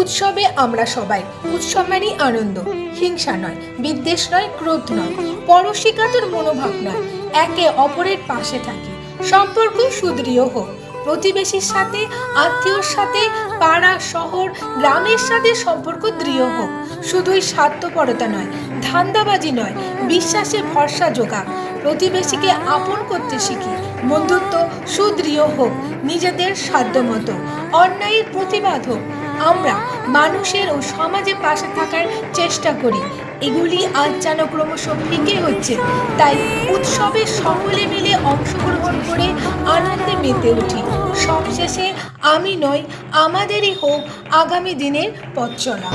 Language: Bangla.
উৎসবে আমরা সবাই, উৎসব মানেই আনন্দ, হিংসা নয়, বিদ্বেষ নয়, ক্রোধ নয়, পরশিকাতর মনোভাব নয়, একে অপরের পাশে থাকি, সম্পর্ক সুদৃঢ় হোক, প্রতিবেশীর সাথে, আত্মীয়র সাথে, পাড়া, শহর, গ্রামের সাথে সম্পর্ক দৃঢ় হোক, শুধুই স্বার্থপরতা নয়, ধান্দাবাজি নয়, বিশ্বাসে ভরসা যোগা প্রতিবেশীকে আপন করতে শিখি, বন্ধুত্ব সুদৃঢ় হোক, নিজেদের সাধ্যমতো, অন্যায়ের প্রতিবাদ হোক আমরা মানুষের ও সমাজের পাশে থাকার চেষ্টা করি। এগুলি আজ যেন ক্রমশ ফিকে হচ্ছে। তাই উৎসবে সকলে মিলে অংশগ্রহণ করে আনন্দে মেতে উঠি। সবশেষে আমি নই, আমাদেরই হোক আগামী দিনের পথ চলা।